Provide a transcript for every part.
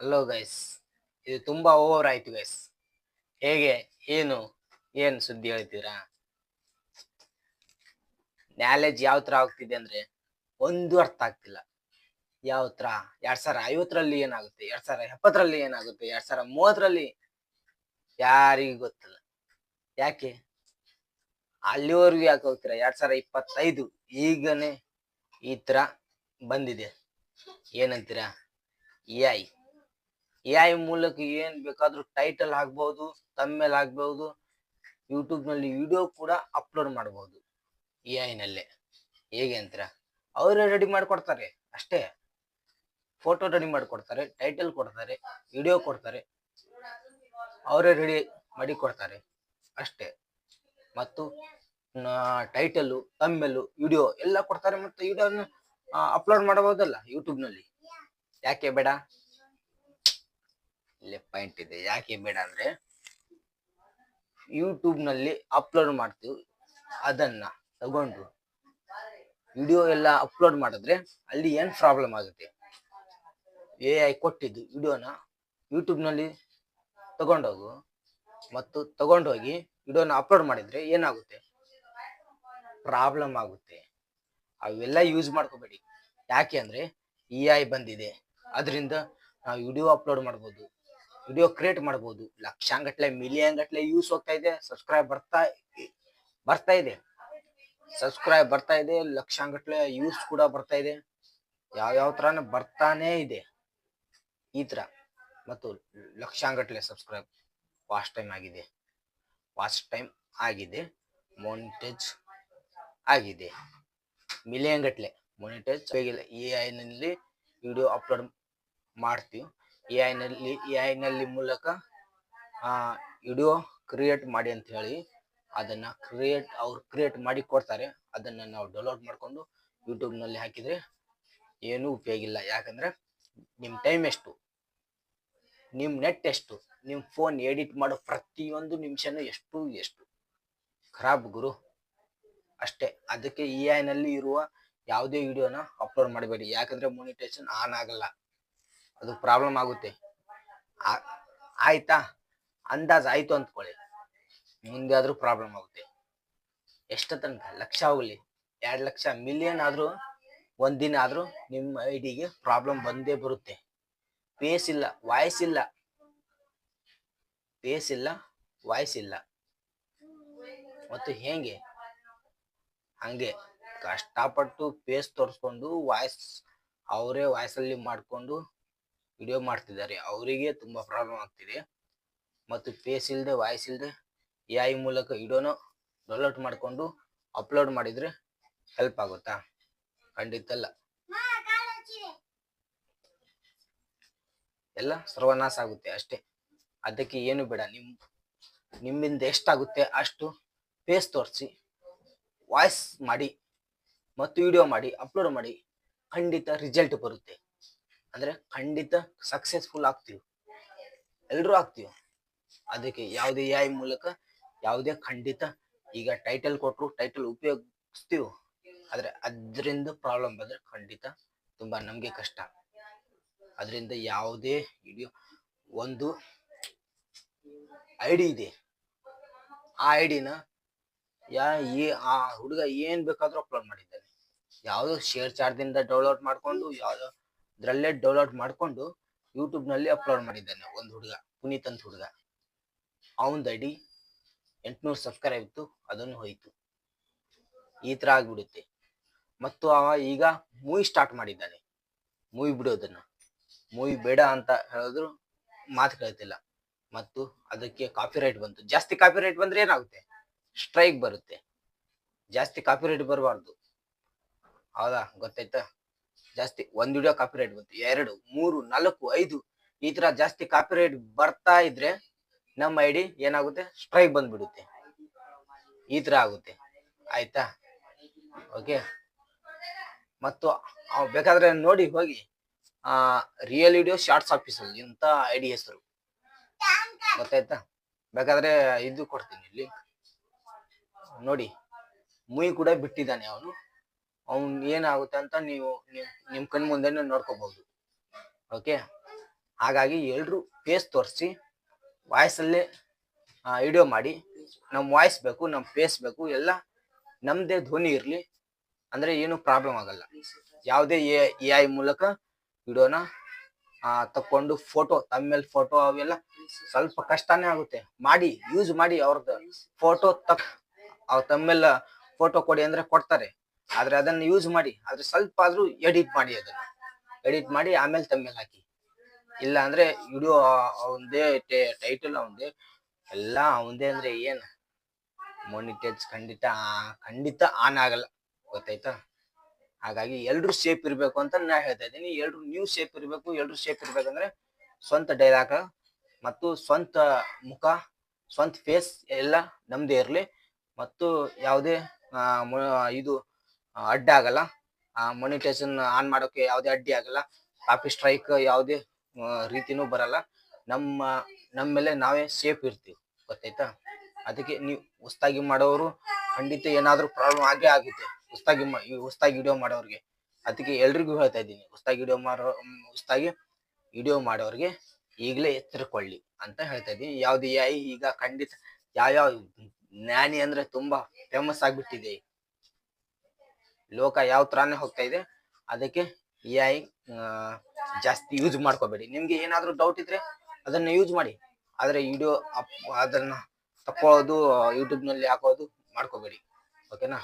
Hello guys ಇದು ತುಂಬಾ over ಆಯ್ತು ಗೈಸ್ ಹೇಗೆ? ಏನು? ಏನ್ ಸುದ್ದಿ ಹೇಳ್ತೀರಾ? ನ್ಯಾಲೇಜ್ ಯಾವ ತರ ಆಗ್ತಿದೆ ಅಂದ್ರೆ ಒಂದು ಅರ್ಥ ಆಗ್ತಿಲ್ಲ. ಯಾವ ತರ? ಎರಡ್ ಸಾವಿರ ಐವತ್ತರಲ್ಲಿ ಏನಾಗುತ್ತೆ? ಎರಡ್ ಸಾವಿರ ಎಪ್ಪತ್ತರಲ್ಲಿ ಏನಾಗುತ್ತೆ? ಎರಡ್ ಸಾವಿರ ಮೂವತ್ತರಲ್ಲಿ? ಯಾರಿಗೂ ಗೊತ್ತಿಲ್ಲ. ಯಾಕೆ? ಅಲ್ಲಿವರೆಗೂ ಯಾಕೆ ಹೋಗ್ತೀರಾ? ಎರಡ್ ಸಾವಿರ ಇಪ್ಪತ್ತೈದು ಈಗನೇ ಈ ತರ ಬಂದಿದೆ. ಏನಂತೀರಾ? ಎ ಎ ಐ ಮೂಲಕ ಏನ್ ಬೇಕಾದ್ರೂ ಟೈಟಲ್ ಹಾಕ್ಬಹುದು ತಮ್ಮೇಲ್ ಹಾಕ್ಬಹುದು ಯೂಟ್ಯೂಬ್ನಲ್ಲಿ ವಿಡಿಯೋ ಕೂಡ ಅಪ್ಲೋಡ್ ಮಾಡಬಹುದು ಎ ಐ ನಲ್ಲೇ. ಹೇಗೆ ಅಂತೀರಾ? ಅವರೇ ರೆಡಿ ಮಾಡಿಕೊಡ್ತಾರೆ, ಅಷ್ಟೇ. ಫೋಟೋ ರೆಡಿ ಮಾಡಿಕೊಡ್ತಾರೆ ಟೈಟಲ್ ಕೊಡ್ತಾರೆ ವಿಡಿಯೋ ಕೊಡ್ತಾರೆ. ಅವರೇ ರೆಡಿ ಮಾಡಿ ಕೊಡ್ತಾರೆ, ಅಷ್ಟೇ. ಮತ್ತು ಟೈಟಲ್ಲು ತಮ್ಮೆಲ್ಲು ವಿಡಿಯೋ ಎಲ್ಲ ಕೊಡ್ತಾರೆ, ಮತ್ತು ವಿಡಿಯೋ ಅಪ್ಲೋಡ್ ಮಾಡಬಹುದಲ್ಲ ಯೂಟ್ಯೂಬ್ನಲ್ಲಿ ಯಾಕೆ ಬೇಡ? ಇಲ್ಲೇ ಪಾಯಿಂಟ್ ಇದೆ. ಯಾಕೆ ಬೇಡ ಅಂದ್ರೆ ಯೂಟ್ಯೂಬ್ನಲ್ಲಿ ಅಪ್ಲೋಡ್ ಮಾಡ್ತೀವಿ. ಅದನ್ನ ತಗೊಂಡು ವಿಡಿಯೋ ಎಲ್ಲ ಅಪ್ಲೋಡ್ ಮಾಡಿದ್ರೆ ಅಲ್ಲಿ ಏನ್ ಪ್ರಾಬ್ಲಮ್ ಆಗುತ್ತೆ? ಎ ಐ ಕೊಟ್ಟಿದ್ದು ವಿಡಿಯೋನ ಯೂಟ್ಯೂಬ್ನಲ್ಲಿ ತಗೊಂಡೋಗು. ಮತ್ತು ತಗೊಂಡೋಗಿ ವಿಡಿಯೋನ ಅಪ್ಲೋಡ್ ಮಾಡಿದ್ರೆ ಏನಾಗುತ್ತೆ? ಪ್ರಾಬ್ಲಮ್ ಆಗುತ್ತೆ. ಅವೆಲ್ಲ ಯೂಸ್ ಮಾಡ್ಕೋಬೇಡಿ. ಯಾಕೆ ಅಂದ್ರೆ ಇ ಐ ಬಂದಿದೆ. ಅದರಿಂದ ನಾವು ವಿಡಿಯೋ ಅಪ್ಲೋಡ್ ಮಾಡ್ಬೋದು. ವಿಡಿಯೋ ಕ್ರಿಯೇಟ್ ಮಾಡ್ಬೋದು. ಲಕ್ಷಾಂಗಟ್ಲೆ ಮಿಲಿಯನ್ ಗಟ್ಲೆ ಯೂಸ್ ಹೋಗ್ತಾ ಇದೆ ಸಬ್ಸ್ಕ್ರೈಬ್ ಬರ್ತಾ ಬರ್ತಾ ಇದೆ. ಸಬ್ಸ್ಕ್ರೈಬ್ ಬರ್ತಾ ಇದೆ, ಲಕ್ಷಾಂಗಟ್ಲೆ ಯೂಸ್ ಕೂಡ ಬರ್ತಾ ಇದೆ. ಯಾವ ಯಾವ ತರಾನ ಬರ್ತಾನೆ ಇದೆ. ಈ ತರ. ಮತ್ತು ಲಕ್ಷಾಂಗಟ್ಲೆ ಸಬ್ಸ್ಕ್ರೈಬ್ ಫಾಸ್ಟ್ ಟೈಮ್ ಆಗಿದೆ. ಫಾಸ್ಟ್ ಟೈಮ್ ಆಗಿದೆ. ಮಾನಿಟೇಜ್ ಆಗಿದೆ. ಮಿಲಿಯನ್ ಗಟ್ಲೆ. ಮಾನಿಟೇಜ್ ಎ ಐನಲ್ಲಿ ನಲ್ಲಿ ವಿಡಿಯೋ ಅಪ್ಲೋಡ್ ಮಾಡ್ತೀವಿ. ಎ ಐನಲ್ಲಿ ನಲ್ಲಿ ಎ ಐನಲ್ಲಿ ಮೂಲಕ ವಿಡಿಯೋ ಕ್ರಿಯೇಟ್ ಮಾಡಿ ಅಂತ ಹೇಳಿ ಅದನ್ನ ಕ್ರಿಯೇಟ್ ಅವ್ರು ಕ್ರಿಯೇಟ್ ಮಾಡಿ ಕೊಡ್ತಾರೆ. ಅದನ್ನ ನಾವು ಡೌನ್ಲೋಡ್ ಮಾಡಿಕೊಂಡು ಯೂಟ್ಯೂಬ್ನಲ್ಲಿ ಹಾಕಿದ್ರೆ ಏನೂ ಉಪಯೋಗ ಇಲ್ಲ. ಯಾಕಂದ್ರೆ ನಿಮ್ಮ ಟೈಮ್ ಎಷ್ಟು? ನಿಮ್ಮ ನೆಟ್ ಎಷ್ಟು? ನಿಮ್ಮ ಫೋನ್ ಎಡಿಟ್ ಮಾಡೋ ಪ್ರತಿಯೊಂದು ನಿಮಿಷನೂ ಎಷ್ಟು ಎಷ್ಟು? ಖರಾಬ್ ಗುರು. ಅಷ್ಟೇ. ಅದಕ್ಕೆ ಇ ಐನಲ್ಲಿ ಇರುವ ಯಾವುದೇ ವಿಡಿಯೋನ ಅಪ್ಲೋಡ್ ಮಾಡಬೇಡಿ. ಯಾಕಂದ್ರೆ ಮೊನಿಟೇಷನ್ ಆನ್ ಆಗಲ್ಲ. ಅದು ಪ್ರಾಬ್ಲಮ್ ಆಗುತ್ತೆ. ಆಯ್ತಾ? ಅಂದಾಜ್ ಆಯ್ತು ಅಂದ್ಕೊಳ್ಳಿ. ಮುಂದೆ ಆದ್ರೂ ಪ್ರಾಬ್ಲಮ್ ಆಗುತ್ತೆ. ಎಷ್ಟು ತನಕ ಲಕ್ಷ ಹೋಗ್ಲಿ. ಎರಡ್ ಲಕ್ಷ ಮಿಲಿಯನ್ ಆದ್ರೂ ಒಂದಿನ ಆದ್ರೂ ನಿಮ್ಮ ಐಡಿಗೆ ಪ್ರಾಬ್ಲಮ್ ಬಂದೇ ಬರುತ್ತೆ. ಪೇಸ್ ಇಲ್ಲ ವಾಯ್ಸ್ ಇಲ್ಲ. ಪೇಸ್ ಇಲ್ಲ ವಾಯ್ಸ್ ಇಲ್ಲ. ಮತ್ತು ಹೇಗೆ? ಹಂಗೆ ಕಷ್ಟಪಟ್ಟು ಪೇಸ್ ತೋರಿಸ್ಕೊಂಡು ವಾಯ್ಸ್ ಅವರೇ ವಾಯ್ಸಲ್ಲಿ ಮಾಡಿಕೊಂಡು ವಿಡಿಯೋ ಮಾಡ್ತಿದ್ದಾರೆ. ಅವರಿಗೆ ತುಂಬ ಪ್ರಾಬ್ಲಮ್ ಆಗ್ತಿದೆ. ಮತ್ತು ಫೇಸ್ ಇಲ್ಲದೆ ವಾಯ್ಸ್ ಇಲ್ಲದೆ ಎ ಐ ಮೂಲಕ ವಿಡಿಯೋನ ಡೌನ್ಲೋಡ್ ಮಾಡಿಕೊಂಡು ಅಪ್ಲೋಡ್ ಮಾಡಿದ್ರೆ ಹೆಲ್ಪ್ ಆಗುತ್ತಾ? ಖಂಡಿತ ಅಲ್ಲ. ಎಲ್ಲ ಸರ್ವನಾಶ ಆಗುತ್ತೆ ಅಷ್ಟೇ. ಅದಕ್ಕೆ ಏನು ಬೇಡ. ನಿಮ್, ನಿಮ್ಮಿಂದ ಎಷ್ಟಾಗುತ್ತೆ ಅಷ್ಟು ಫೇಸ್ ತೋರಿಸಿ ವಾಯ್ಸ್ ಮಾಡಿ, ಮತ್ತು ವಿಡಿಯೋ ಮಾಡಿ ಅಪ್ಲೋಡ್ ಮಾಡಿ, ಖಂಡಿತ ರಿಸಲ್ಟ್ ಬರುತ್ತೆ. ಅಂದ್ರೆ ಖಂಡಿತ ಸಕ್ಸಸ್ಫುಲ್ ಆಗ್ತೀವಿ. ಎಲ್ಲರೂ ಆಗ್ತೀವಿ. ಅದಕ್ಕೆ ಯಾವುದೇ ಐ ಮೂಲಕ ಯಾವುದೇ ಖಂಡಿತ ಈಗ ಟೈಟಲ್ ಕೊಟ್ಟರು ಟೈಟಲ್ ಉಪಯೋಗಿಸ್ತೀವಿ. ಆದ್ರೆ ಅದರಿಂದ ಪ್ರಾಬ್ಲಮ್ ಬಂದ್ರೆ ಖಂಡಿತ ತುಂಬಾ ನಮಗೆ ಕಷ್ಟ. ಅದರಿಂದ ಯಾವುದೇ ವಿಡಿಯೋ ಒಂದು ಐಡಿ ಇದೆ. ಆ ಐಡಿನ ಯಾ ಈ ಆ ಹುಡುಗ ಏನ್ ಬೇಕಾದ್ರೂ ಅಪ್ಲೋಡ್ ಮಾಡಿದ್ದಾನೆ. ಯಾವುದೋ ಶೇರ್ ಚಾರ್ಜಿಂದ ಡೌನ್ಲೋಡ್ ಮಾಡ್ಕೊಂಡು, ಯಾವುದೋ ಇದ್ರಲ್ಲೇ ಡೌನ್ಲೋಡ್ ಮಾಡ್ಕೊಂಡು ಯೂಟ್ಯೂಬ್ನಲ್ಲಿ ಅಪ್ಲೋಡ್ ಮಾಡಿದ್ದಾನೆ ಒಂದು ಹುಡುಗ, ಪುನೀತ್ ಅಂತ ಹುಡುಗ. ಅವನದ ಐಡಿ ಎಂಟ್ನೂರು ಸಬ್ಸ್ಕ್ರೈಬ್ ಇತ್ತು, ಅದನ್ನು ಹೋಯ್ತು. ಈ ಥರ ಆಗಿಬಿಡುತ್ತೆ. ಮತ್ತು ಅವ ಈಗ ಮೂವಿ ಸ್ಟಾರ್ಟ್ ಮಾಡಿದ್ದಾನೆ. ಮೂವಿ ಬಿಡೋದನ್ನ. ಮೂವಿ ಬೇಡ ಅಂತ ಹೇಳಿದ್ರು ಮಾತು ಕೇಳ್ತಿಲ್ಲ. ಮತ್ತು ಅದಕ್ಕೆ ಕಾಪಿರೈಟ್ ಬಂತು. ಜಾಸ್ತಿ ಕಾಪಿರೈಟ್ ಬಂದ್ರೆ ಏನಾಗುತ್ತೆ? ಸ್ಟ್ರೈಕ್ ಬರುತ್ತೆ. ಜಾಸ್ತಿ ಕಾಪಿರೈಟ್ ಬರಬಾರ್ದು. ಹೌದಾ? ಗೊತ್ತಾಯ್ತಾ? ಜಾಸ್ತಿ ಒಂದ್ ವಿಡಿಯೋ ಕಾಪಿರೈಟ್ ಬಂತು. ಎರಡು, ಮೂರು, ನಾಲ್ಕು, ಐದು ಈ ತರ ಜಾಸ್ತಿ ಕಾಪಿರೈಟ್ ಬರ್ತಾ ಇದ್ರೆ ನಮ್ಮ ಐಡಿ ಏನಾಗುತ್ತೆ? ಸ್ಟ್ರೈಕ್ ಬಂದ್ಬಿಡುತ್ತೆ. ಈ ತರ ಆಗುತ್ತೆ. ಆಯ್ತಾ? ಓಕೆ ಮತ್ತು ಬೇಕಾದ್ರೆ ನೋಡಿ ಹೋಗಿ. ಆ ರಿಯಲ್ ವಿಡಿಯೋ ಶಾರ್ಟ್ಸ್ ಆಫೀಸ್ ಅಂತ ಐಡಿ ಹೆಸರು. ಗೊತ್ತಾಯ್ತಾ? ಬೇಕಾದ್ರೆ ಇದು ಕೊಡ್ತೀನಿ ಇಲ್ಲಿ ನೋಡಿ, ಮುಯಿ ಕೂಡ ಬಿಟ್ಟಿದ್ದಾನೆ ಅವನು. ಅವ್ನ್ ಏನಾಗುತ್ತೆ ಅಂತ ನೀವು ನಿಮ್ ಕಣ್ ಮುಂದೆನೆ ನೋಡ್ಕೋಬಹುದು ಓಕೆ ಹಾಗಾಗಿ ಎಲ್ರು ಫೇಸ್ ತೋರಿಸಿ ವಾಯ್ಸಲ್ಲೇ ವಿಡಿಯೋ ಮಾಡಿ. ನಮ್ಮ ವಾಯ್ಸ್ ಬೇಕು ನಮ್ಮ ಫೇಸ್ ಬೇಕು, ಎಲ್ಲ ನಮ್ದೇ ಧ್ವನಿ ಇರಲಿ. ಅಂದ್ರೆ ಏನು ಪ್ರಾಬ್ಲಮ್ ಆಗಲ್ಲ. ಯಾವುದೇ ಎ ಐ ಮೂಲಕ ವಿಡಿಯೋನ ತಕ್ಕೊಂಡು ಫೋಟೋ ತಮ್ಮೇಲ್ ಫೋಟೋ ಅವೆಲ್ಲ ಸ್ವಲ್ಪ ಕಷ್ಟನೇ ಆಗುತ್ತೆ. ಮಾಡಿ ಯೂಸ್ ಮಾಡಿ ಅವ್ರದ್ದು ಫೋಟೋ ತಕ್, ಅವ್ರ ತಮ್ಮೆಲ್ಲ ಫೋಟೋ ಕೊಡಿ ಅಂದ್ರೆ ಕೊಡ್ತಾರೆ. ಆದ್ರೆ ಅದನ್ನ ಯೂಸ್ ಮಾಡಿ, ಆದ್ರೆ ಸ್ವಲ್ಪ ಆದ್ರೂ ಎಡಿಟ್ ಮಾಡಿ ಅದನ್ನ. ಎಡಿಟ್ ಮಾಡಿ ಆಮೇಲೆ ತಮ್ಮೇಲೆ ಹಾಕಿ. ಇಲ್ಲ ಅಂದ್ರೆ ವಿಡಿಯೋ ಅವಂದೇ ಟೈಟಲ್ ಅವಂದೇ ಎಲ್ಲ ಅವಂದೇ ಅಂದ್ರೆ ಏನ್? ಮೊನಿಟೇಜ್ ಖಂಡಿತ ಖಂಡಿತ ಆನ್ ಆಗಲ್ಲ. ಗೊತ್ತಾಯ್ತಾ? ಹಾಗಾಗಿ ಎಲ್ರು ಸೇಫ್ ಇರ್ಬೇಕು ಅಂತ ನಾ ಹೇಳ್ತಾ ಇದ್ದೀನಿ. ಎಲ್ರು ನೀವು ಸೇಫ್ ಇರ್ಬೇಕು, ಎಲ್ರು ಸೇಫ್ ಇರ್ಬೇಕಂದ್ರೆ ಸ್ವಂತ ಡೈಲಾಗ್ ಮತ್ತು ಸ್ವಂತ ಮುಖ, ಸ್ವಂತ ಫೇಸ್ ಎಲ್ಲ ನಮ್ದೇ ಇರಲಿ. ಮತ್ತು ಯಾವುದೇ ಇದು ಅಡ್ಡ ಆಗಲ್ಲ. ಮೊನಿಟೈಸನ್ ಆನ್ ಮಾಡೋಕೆ ಯಾವುದೇ ಅಡ್ಡಿ ಆಗಲ್ಲ. ಕಾಪಿ ಸ್ಟ್ರೈಕ್ ಯಾವುದೇ ರೀತಿನೂ ಬರಲ್ಲ. ನಮ್ಮ ನಮ್ಮ ಮೇಲೆ ನಾವೇ ಸೇಫ್ ಇರ್ತೀವಿ. ಗೊತ್ತಾಯ್ತಾ? ಅದಕ್ಕೆ ನೀವು ಹೊಸ್ತಾಗಿ ಮಾಡೋರು ಖಂಡಿತ ಏನಾದರೂ ಪ್ರಾಬ್ಲಮ್ ಆಗೇ ಆಗುತ್ತೆ. ಹೊಸ್ತಾಗಿ ಈ ಹೊಸ್ದಾಗಿ ವಿಡಿಯೋ ಮಾಡೋರಿಗೆ. ಅದಕ್ಕೆ ಎಲ್ರಿಗೂ ಹೇಳ್ತಾ ಇದ್ದೀನಿ. ಹೊಸ್ದಾಗಿ ವಿಡಿಯೋ ಮಾಡೋ ಹೊಸ್ತಾಗಿ ವಿಡಿಯೋ ಮಾಡೋರಿಗೆ ಈಗಲೇ ಎಚ್ಚರಿಕೊಳ್ಳಿ ಅಂತ ಹೇಳ್ತಾ ಇದ್ದೀನಿ. ಯಾವ್ದು ಯಾಯಿ ಈಗ ಖಂಡಿತ ಯಾವ್ಯಾವ ಜ್ಞಾನಿ ಅಂದ್ರೆ ತುಂಬಾ ಫೇಮಸ್ ಆಗ್ಬಿಟ್ಟಿದೆ. ಲೋಕ ಯಾವ ತರಾನೇ ಹೋಗ್ತಾ ಇದೆ, ಅದಕ್ಕೆ ಎ ಐ ಜಾಸ್ತಿ ಯೂಸ್ ಮಾಡ್ಕೋಬೇಡಿ. ನಿಮ್ಗೆ ಏನಾದರೂ ಡೌಟ್ ಇದ್ರೆ ಅದನ್ನ ಯೂಸ್ ಮಾಡಿ. ಆದ್ರೆ ವಿಡಿಯೋ ಅಪ್ ಅದನ್ನ ತಕೊಳ್ಳೋದು ಯೂಟ್ಯೂಬ್ನಲ್ಲಿ ಹಾಕೋದು ಮಾಡ್ಕೋಬೇಡಿ. ಓಕೆನಾ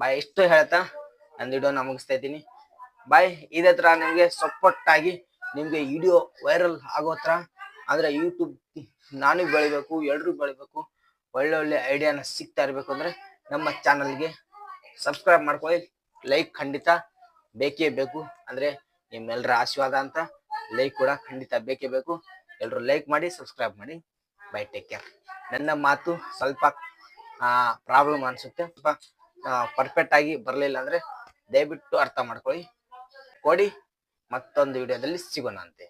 ಬಾಯ್ ಇಷ್ಟು ಹೇಳ್ತಾ ನನ್ನ ವಿಡಿಯೋನ ಮುಗಿಸ್ತಾ ಇದ್ದೀನಿ. ಬಾಯ್ ಇದೇ ತರ ನಿಮ್ಗೆ ಸಪೋರ್ಟ್ ಆಗಿ ನಿಮ್ಗೆ ವಿಡಿಯೋ ವೈರಲ್ ಆಗೋ ತರ ಅಂದ್ರೆ ಯೂಟ್ಯೂಬ್ ನಾನು ಬೆಳಿಬೇಕು ಎಲ್ಲರೂ ಬೆಳಿಬೇಕು ಒಳ್ಳೆ ಒಳ್ಳೆ ಐಡಿಯಾನ ಸಿಗ್ತಾ ಇರಬೇಕು ಅಂದ್ರೆ ನಮ್ಮ ಚಾನಲ್ಗೆ ಸಬ್ಸ್ಕ್ರೈಬ್ ಮಾಡ್ಕೊಳ್ಳಿ. ಲೈಕ್ ಖಂಡಿತ ಬೇಕೇ ಬೇಕು. ಅಂದ್ರೆ ನಿಮ್ಮೆಲ್ಲರ ಆಶೀರ್ವಾದ ಅಂತ ಲೈಕ್ ಕೂಡ ಖಂಡಿತ ಬೇಕೇ ಬೇಕು. ಎಲ್ಲರೂ ಲೈಕ್ ಮಾಡಿ ಸಬ್ಸ್ಕ್ರೈಬ್ ಮಾಡಿ. ಬೈ ಟೇಕ್ ಕೇರ್ ನನ್ನ ಮಾತು ಸ್ವಲ್ಪ ಪ್ರಾಬ್ಲಮ್ ಅನ್ಸುತ್ತೆ. ಸ್ವಲ್ಪ ಪರ್ಫೆಕ್ಟ್ ಆಗಿ ಬರಲಿಲ್ಲ ಅಂದ್ರೆ ದಯವಿಟ್ಟು ಅರ್ಥ ಮಾಡ್ಕೊಳ್ಳಿ. ಕೊಡಿ, ಮತ್ತೊಂದು ವಿಡಿಯೋದಲ್ಲಿ ಸಿಗೋಣ ಅಂತೆ.